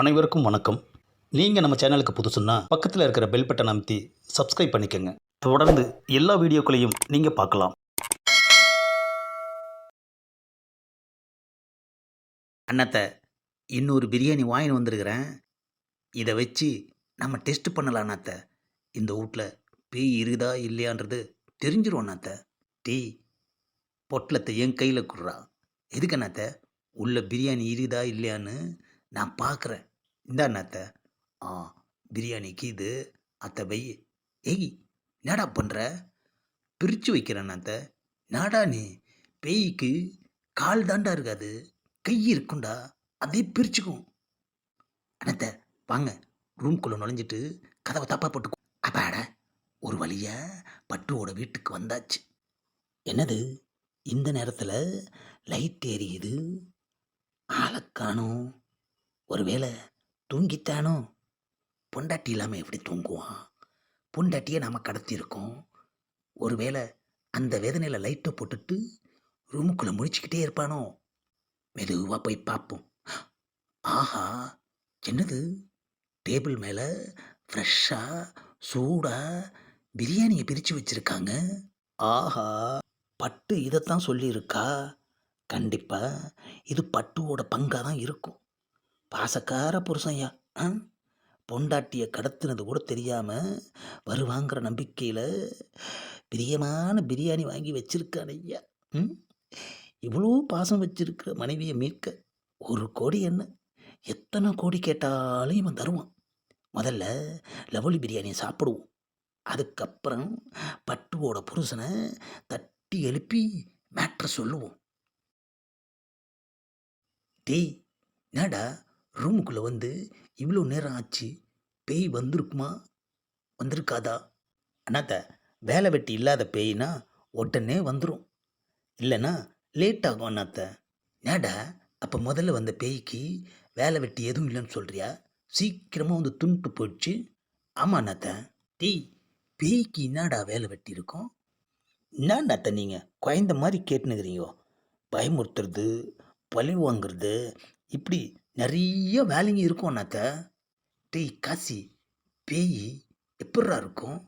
அனைவருக்கும் வணக்கம். நீங்கள் நம்ம சேனலுக்கு புதுசுன்னா பக்கத்தில் இருக்கிற பெல் பட்டன் அமைத்தி சப்ஸ்கிரைப் பண்ணிக்கோங்க. தொடர்ந்து எல்லா வீடியோக்களையும் நீங்கள் பார்க்கலாம். அண்ணத்தை இன்னொரு பிரியாணி வாங்கின்னு வந்திருக்கிறேன். இதை வச்சு நம்ம டெஸ்ட் பண்ணலாம் அண்ணத்தை. இந்த வீட்டில் பேய் இருக்குதா இல்லையான்றது தெரிஞ்சிரும் அண்ணாத்த. டீ பொட்டலத்தை என் கையில் குடுறா. எதுக்கு அண்ணாத்த? உள்ள பிரியாணி இருக்குதா இல்லையான்னு நான் பார்க்குறேன் இந்தாண்ண அண்ணாத்த ஆ பிரியாணிக்கு இது அத்தை பை ஏய் என்னடா பண்ணுற பிரித்து வைக்கிறேன் அத்தை. நாடா நீ? பேய்க்கு கால் தாண்டா இருக்காது. கை இருக்குண்டா அதே பிரிச்சுக்கும். அண்ணாத்த வாங்க. ரூம்குள்ளே நுழைஞ்சிட்டு கதவை தப்பா போட்டுக்கும் அப்பாட ஒரு வழியா பட்டுவோட வீட்டுக்கு வந்தாச்சு. என்னது? இந்த நேரத்தில் லைட் எரியுது ஆளை காணோம். ஒருவேளை தூங்கித்தானோ பொண்டாட்டி இல்லாமல் எப்படி தூங்குவான்? பொண்டாட்டியை நாம் கடத்தியிருக்கோம். ஒருவேளை அந்த வேதனையில் லைட்டை போட்டுட்டு ரூமுக்குள்ளே முடிச்சுக்கிட்டே இருப்பானோ? மெதுவாக போய் பார்ப்போம். ஆஹா என்னது? டேபிள் மேலே ஃப்ரெஷ்ஷாக சூடாக பிரியாணியை பிரித்து வச்சுருக்காங்க. ஆஹா பட்டு இதைத்தான் சொல்லியிருக்கா. கண்டிப்பாக இது பட்டுவோட பங்காக தான் இருக்கும். பாசக்கார புருஷன்யா. ஆ? பொண்டாட்டியை கடத்தினது கூட தெரியாமல் வருவாங்கிற நம்பிக்கையில் பிரியமான பிரியாணி வாங்கி வச்சிருக்கான் ஐயா. ம்? இவ்வளோ பாசம் வச்சிருக்கிற மனைவியை மீட்க ஒரு கோடி என்ன? எத்தனை கோடி கேட்டாலும் இவன் தருவான். முதல்ல லவலி பிரியாணியை சாப்பிடுவோம். அதுக்கப்புறம் பட்டுவோட புருஷனை தட்டி எழுப்பி மேட்ரு சொல்லுவோம். டேய் என்னடா? ரூமுக்குள்ளே வந்து இவ்வளோ நேரம் ஆச்சு? பேய் வந்திருக்குமா? வந்திருக்காதா? அண்ணாத்த வேலை வெட்டி இல்லாத பேய்னா உடனே வந்துடும் இல்லைன்னா லேட் ஆகும் அண்ணாத்த. நேடா அப்போ முதல்ல வந்த பேய்க்கு வேலை வெட்டி எதுவும் இல்லைன்னு சொல்கிறியா சீக்கிரமாக வந்து துண்டு போயிடுச்சு. ஆமாம் அண்ணாத்த. டேய் பேய்க்கு என்னடா வேலை வெட்டி இருக்கும்? என்ன அண்ணாத்த நீங்கள் குழந்த மாதிரி கேட்டுனுக்கிறீங்க. பயமுறுத்துறது பழி வாங்குறது இப்படி நிறைய வேலைங்க இருக்கும் அண்ணாத்த. டேய் காசி பேய் எப்பட்றா இருக்கும்?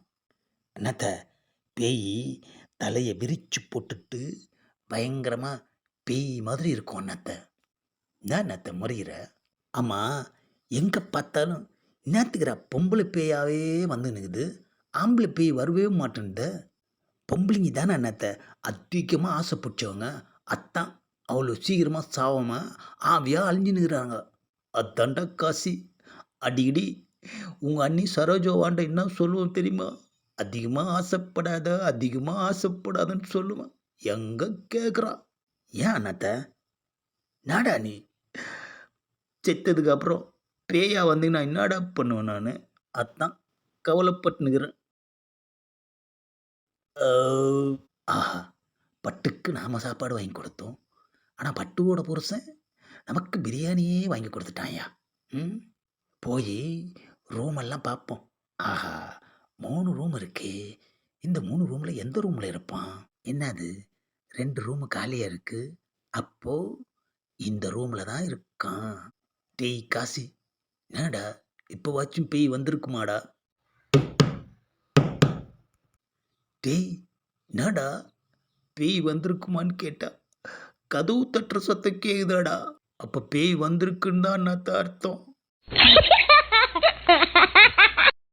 அண்ணாத்த பேய் தலையை விரிச்சு போட்டுட்டு பயங்கரமாக பேய் மாதிரி இருக்கும் அண்ணாத்த. என்ன அண்ணாத்த முறையிற. ஆமாம் எங்கே பார்த்தாலும் என்னத்துக்குறா பொம்பளை பேயாவே வந்து நிற்குது ஆம்பளை பேய் வரவே மாட்டேன்து பொம்பளைங்க தானே அண்ணாத்த அதிகமாக ஆசைப்பிடிச்சவங்க அத்தான் அவ்வளோ சீக்கிரமாக சாவாமல் ஆவியாக அழிஞ்சுன்னுக்குறாங்க அத்தாண்டா காசி அடிக்கடி உங்கள் அண்ணி சரோஜோவாண்ட என்ன சொல்லுவோம் தெரியுமா? அதிகமாக ஆசைப்படாத அதிகமாக ஆசைப்படாதன்னு சொல்லுவேன் எங்கே கேட்குறா ஏன் அண்ணாத்த? நாடா நீ? செத்ததுக்கப்புறம் பேயா வந்து நான் என்னடா பண்ணுவேன் நான்? அதான் கவலைப்பட்டுனுக்கிறேன். ஆஹா. பட்டுக்கு நாம் சாப்பாடு வாங்கி கொடுத்தோம். ஆனால் பட்டுவோட புருஷன் நமக்கு பிரியாணியே வாங்கி கொடுத்துட்டான்யா ம்? போய் ரூமெல்லாம் பார்ப்போம் ஆஹா மூணு ரூம் இருக்கே. இந்த மூணு ரூமில் எந்த ரூமில் இருப்பான்? என்னது? ரெண்டு ரூமு காலியாக இருக்கு. அப்போ இந்த ரூமில் தான் இருக்கான். டேய் காசி என்னடா? இப்போ வாச்சும் பேய் வந்திருக்குமாடா? டேய் என்னடா? பேய் வந்திருக்குமான்னு கேட்டா கதவு தட்டுற சத்தம் கேக்குதாடா? அப்ப பேய் வந்திருக்குன்னு தான் அர்த்தம்.